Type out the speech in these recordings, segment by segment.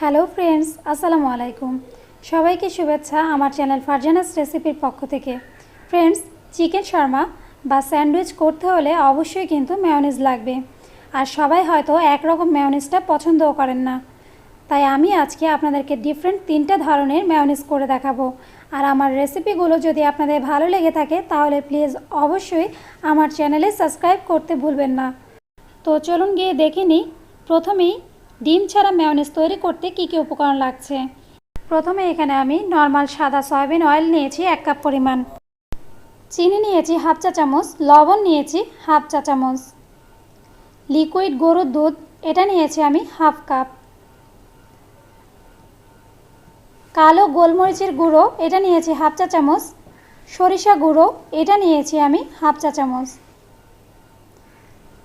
Hello friends আসসালামু আলাইকুম সবাইকে শুভেচ্ছা আমার চ্যানেল ফারজানাস রেসিপির পক্ষ থেকে। ফ্রেন্ডস চিকেন শর্মা বা স্যান্ডউইচ করতে হলে অবশ্যই কিন্তু মেয়নিজ লাগবে। আর সবাই হয়তো একরকম মেয়নিজটা পছন্দও করেন না। তাই আমি আজকে আপনাদেরকে ডিফারেন্ট তিনটা ধরনের মেয়নিজ করে দেখাবো। আর আমার রেসিপিগুলো যদি আপনাদের ভালো লেগে থাকে, তাহলে প্লিজ অবশ্যই আমার চ্যানেলে সাবস্ক্রাইব করতে ভুলবেন না। তো চলুন গিয়ে দেখে নিই। প্রথমেই ডিম ছাড়া মেয়নিজ তৈরি করতে কী কী উপকরণ লাগছে? প্রথমে এখানে আমি নর্মাল সাদা সয়াবিন অয়েল নিয়েছি এক কাপ পরিমাণ। চিনি নিয়েছি হাফ চা চামচ, লবণ নিয়েছি হাফ চা চামচ। লিকুইড গরুর দুধ, এটা নিয়েছি আমি হাফ কাপ কালো গোলমরিচের গুঁড়ো, এটা নিয়েছি হাফ চা চামচ। সরিষা গুঁড়ো, এটা নিয়েছি আমি হাফ চা চামচ।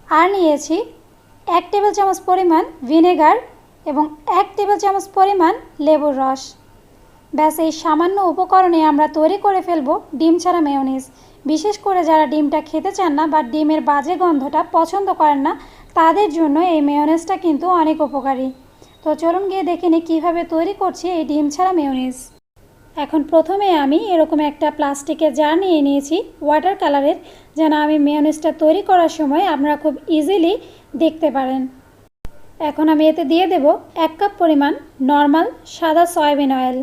আর নিয়েছি এক টেবিল চামচ পরিমাণ ভিনেগার এবং এক টেবিল চামচ পরিমাণ লেবুর রস। ব্যাস, এই সামান্য উপকরণে আমরা তৈরি করে ফেলব ডিম ছাড়া মেয়নিজ। বিশেষ করে যারা ডিমটা খেতে চান না বা ডিমের বাজে গন্ধটা পছন্দ করেন না, তাদের জন্য এই মেয়নিজটা কিন্তু অনেক উপকারী। তো চলুন গিয়ে দেখে নিই কীভাবে তৈরি করছি এই ডিম ছাড়া মেয়নিজ। এখন প্রথমে আমি এরকম একটা প্লাস্টিকের জার নিয়ে নিয়েছি ওয়াটার কালারের, যেন আমি মেয়নিজটা তৈরি করার সময় আপনারা খুব ইজিলি দেখতে পারেন। এখন আমি এতে দিয়ে দেব এক কাপ পরিমাণ নর্মাল সাদা সয়াবিন অয়েল।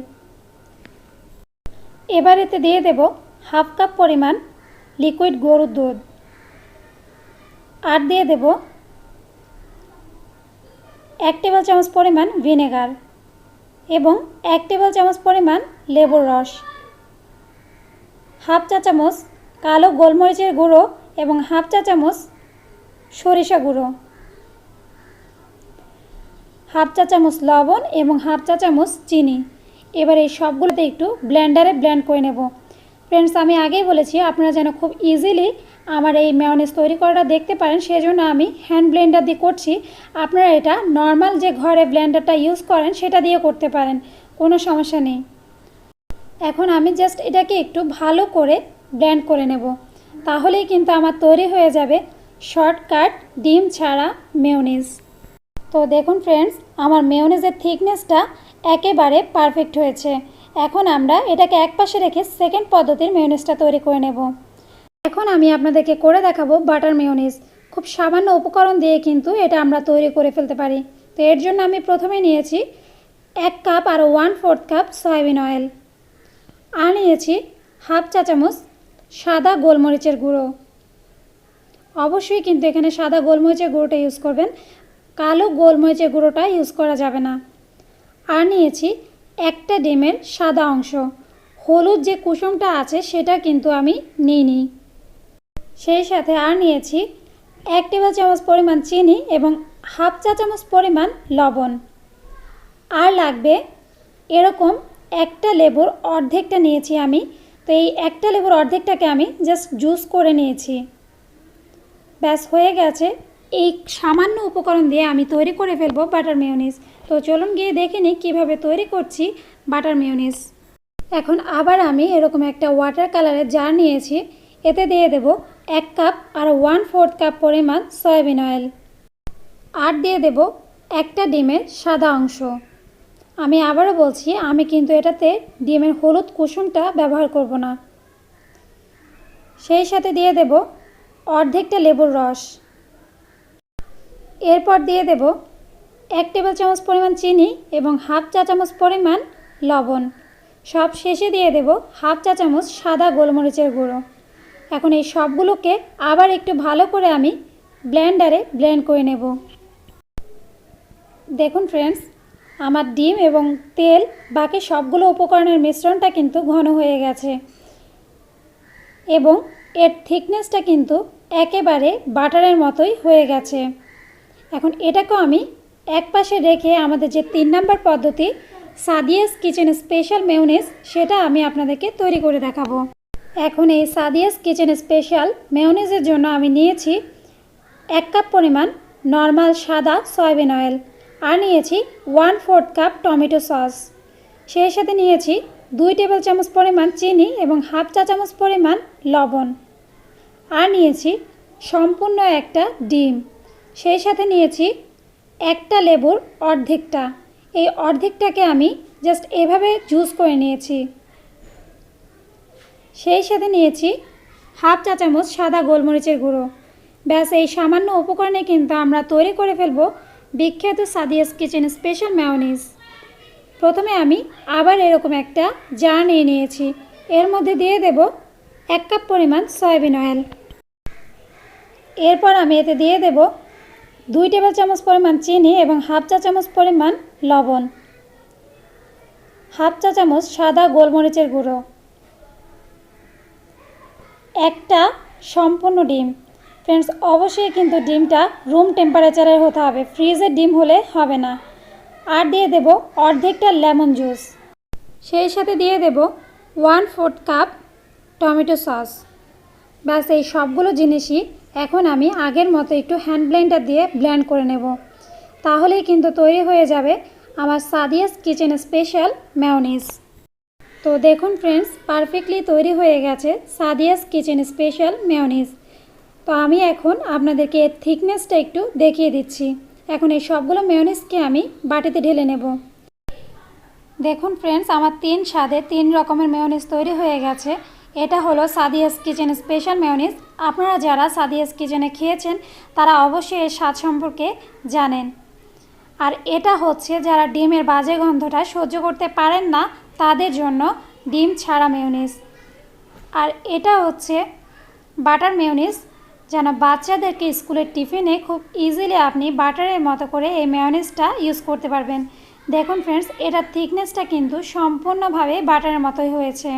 এবার এতে দিয়ে দেব হাফ কাপ পরিমাণ লিকুইড গরুর দুধ। আর দিয়ে দেব এক টেবিল চামচ পরিমাণ ভিনেগার। এবং এক টেবিল চামচ পরিমাণ লেবুর রস, হাফ চা চামচ কালো গোলমরিচের গুঁড়ো এবং হাফ চা চামচ সরিষা গুঁড়ো, হাফ চা চামচ লবণ এবং হাফ চা চামচ চিনি। এবার এই সবগুলোতে একটু ব্ল্যান্ডারে ব্লেন্ড করে নেব। ফ্রেন্ডস আমি আগেই বলেছি, আপনারা যেন খুব ইজিলি আমার এই মেয়নিজ তৈরি করাটা দেখতে পারেন। সেজন্য আমি হ্যান্ড ব্লেন্ডার দিয়ে করছি। আপনারা এটা নর্মাল যে ঘরে ব্লেন্ডারটা ইউজ করেন, সেটা দিয়ে করতে পারেন। কোনো সমস্যা নেই। এখন আমি জাস্ট এটাকে একটু ভালো করে ব্লেন্ড করে নেব। তাহলেই কিন্তু আমার তৈরি হয়ে যাবে শর্টকাট ডিম ছাড়া মেয়নিজ তো দেখুন ফ্রেন্ডস আমার মেয়নিজের থিকনেসটা একেবারে পারফেক্ট হয়েছে। এখন আমরা এটাকে এক পাশে রেখে সেকেন্ড পদ্ধতির মেয়নিজটা তৈরি করে নেব। এখন আমি আপনাদেরকে করে দেখাবো বাটার মেয়নিজ খুব সামান্য উপকরণ দিয়ে কিন্তু এটা আমরা তৈরি করে ফেলতে পারি। তো এর জন্য আমি প্রথমে নিয়েছি এক কাপ আর one fourth cup soyabean oil আর নিয়েছি হাফ চা চামচ সাদা গোলমরিচের গুঁড়ো। অবশ্যই কিন্তু এখানে সাদা গোলমরিচের গুঁড়োটা ইউজ করবেন। কালো গোলমরিচের গুঁড়োটা ইউজ করা যাবে না। আর নিয়েছি একটা ডিমের সাদা অংশ। হলুদ যে কুসুমটা আছে সেটা কিন্তু আমি নিইনি। সেই সাথে আর নিয়েছি এক টেবিল চামচ পরিমাণ চিনি এবং হাফ চা চামচ পরিমাণ লবণ। আর লাগবে এরকম একটা লেবুর অর্ধেকটা নিয়েছি আমি। তো এই একটা লেবুর অর্ধেকটাকে আমি জাস্ট জুস করে নিয়েছি। ব্যাস, হয়ে গেছে। এই সামান্য উপকরণ দিয়ে আমি তৈরি করে ফেলব বাটার মেয়নিজ। তো চলুন গিয়ে দেখে নিই কীভাবে তৈরি করছি বাটার মেয়নিজ। এখন আবার আমি এরকম একটা ওয়াটার কালারের জার নিয়েছি। এতে দিয়ে দেব এক কাপ আর ওয়ান ফোর্থ কাপ পরিমাণ সয়াবিন অয়েল। আর দিয়ে দেব একটা ডিমের সাদা অংশ। আমি আবারও বলছি, আমি কিন্তু এটাতে ডিমের হলুদ কুসুমটা ব্যবহার করব না। সেই সাথে দিয়ে দেব অর্ধেকটা লেবুর রস। এরপর দিয়ে দেব এক টেবিল চামচ পরিমাণ চিনি এবং হাফ চা চামচ পরিমাণ লবণ। সব শেষে দিয়ে দেব হাফ চা চামচ সাদা গোলমরিচের গুঁড়ো। এখন এই সবগুলোকে আবার একটু ভালো করে আমি ব্লেন্ডারে ব্লেন্ড করে নেব। দেখুন ফ্রেন্ডস, আমার ডিম এবং তেল, বাকি সবগুলো উপকরণের মিশ্রণটা কিন্তু ঘন হয়ে গেছে। এবং এর থিকনেসটা কিন্তু একেবারে বাটারের মতোই হয়ে গেছে। এখন এটাকেও আমি এক পাশে রেখে আমাদের যে তিন নম্বর পদ্ধতি, সাদিয়াস কিচেন স্পেশাল মেয়নিজ সেটা আমি আপনাদেরকে তৈরি করে দেখাবো। এখন এই সাদিয়াস কিচেন স্পেশাল মেয়নিজের জন্য আমি নিয়েছি এক কাপ পরিমাণ নর্মাল সাদা সয়াবিন অয়েল আর নিয়েছি one fourth cup tomato sauce. সেই সাথে নিয়েছি দুই টেবিল চামচ পরিমাণ চিনি এবং হাফ চা চামচ পরিমাণ লবণ। আর নিয়েছি সম্পূর্ণ একটা ডিম। সেই সাথে নিয়েছি একটা লেবুর অর্ধেকটা। এই অর্ধেকটাকে আমি জাস্ট এভাবে জুস করে নিয়েছি। সেই সাথে নিয়েছি হাফ চা চামচ সাদা গোলমরিচের গুঁড়ো। ব্যাস, এই সামান্য উপকরণে কিন্তু আমরা তৈরি করে ফেলব বিখ্যাত সাদিয়াস কিচেন স্পেশাল ম্যাওনিজ। প্রথমে আমি আবার এরকম একটা জার নিয়ে নিয়েছি। এর মধ্যে দিয়ে দেব এক কাপ পরিমাণ সয়াবিন অয়েল। এরপর আমি এতে দিয়ে দেব দুই টেবিল চামচ পরিমাণ চিনি এবং হাফ চা চামচ পরিমাণ লবণ। হাফ চা চামচ সাদা গোলমরিচের গুঁড়ো। একটা সম্পূর্ণ ডিম। ফ্রেন্ডস, অবশ্যই কিন্তু ডিমটা রুম টেম্পারেচারের হতে হবে। ফ্রিজের ডিম হলে হবে না। আর দিয়ে দেব অর্ধেকটা লেমন জুস। সেই সাথে দিয়ে দেব one fourth cup tomato sauce ব্যাস, এই সবগুলো জিনিসই এখন আমি আগের মতো একটু হ্যান্ড ব্লেন্ডার দিয়ে ব্লেন্ড করে নেব। তাহলেই কিন্তু তৈরি হয়ে যাবে আমার সাদিয়াস কিচেন স্পেশাল ম্যাওনিজ তো দেখুন ফ্রেন্ডস পারফেক্টলি তৈরি হয়ে গেছে সাদিয়াস কিচেন স্পেশাল মেয়নিজ তো আমি এখন আপনাদেরকে এর থিকনেসটা একটু দেখিয়ে দিচ্ছি। এখন এই সবগুলো মেয়নিজকে আমি বাটিতে ঢেলে নেব। দেখুন ফ্রেন্ডস আমার তিন স্বাদে তিন রকমের মেয়নিজ তৈরি হয়ে গেছে। এটা হলো সাদিয়াস কিচেন স্পেশাল মেয়নিজ আপনারা যারা সাদিয়াস কিচেনে খেয়েছেন, তারা অবশ্যই এর স্বাদ সম্পর্কে জানেন। আর এটা হচ্ছে যারা ডিমের বাজে গন্ধটা সহ্য করতে পারেন না, তাদের জন্য ডিম ছাড়া মেয়নিজ। আর এটা হচ্ছে বাটার মেয়নিজ, যেন বাচ্চাদেরকে স্কুলের টিফিনে খুব ইজিলি আপনি বাটারের মতো করে এই মেয়নিজটা ইউজ করতে পারবেন। দেখুন ফ্রেন্ডস এটার থিকনেসটা কিন্তু সম্পূর্ণভাবে বাটারের মতোই হয়েছে।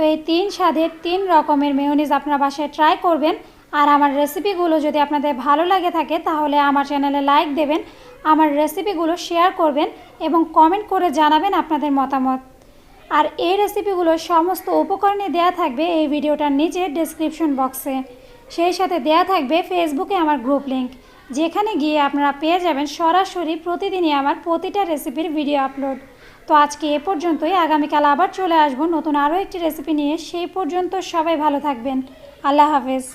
তো এই তিন স্বাদের তিন রকমের মেয়নিজ আপনারা বাসায় ট্রাই করবেন। আর আমার রেসিপিগুলো যদি আপনাদের ভালো লাগে থাকে, তাহলে আমার চ্যানেলে লাইক দেবেন, আমার রেসিপিগুলো শেয়ার করবেন এবং কমেন্ট করে জানাবেন আপনাদের মতামত। আর এই রেসিপিগুলো সমস্ত উপকরণে দেয়া থাকবে এই ভিডিওটার নিচে ডেসক্রিপশন বক্সে সেই সাথে দেয়া থাকবে ফেসবুকে আমার গ্রুপ লিঙ্ক যেখানে গিয়ে আপনারা পেয়ে যাবেন সরাসরি প্রতিদিনই আমার প্রতিটা রেসিপির ভিডিও আপলোড তো আজকে এ পর্যন্তই। আগামীকাল আবার চলে আসব নতুন আরও একটি রেসিপি নিয়ে। সেই পর্যন্ত সবাই ভালো থাকবেন। আল্লাহ হাফেজ।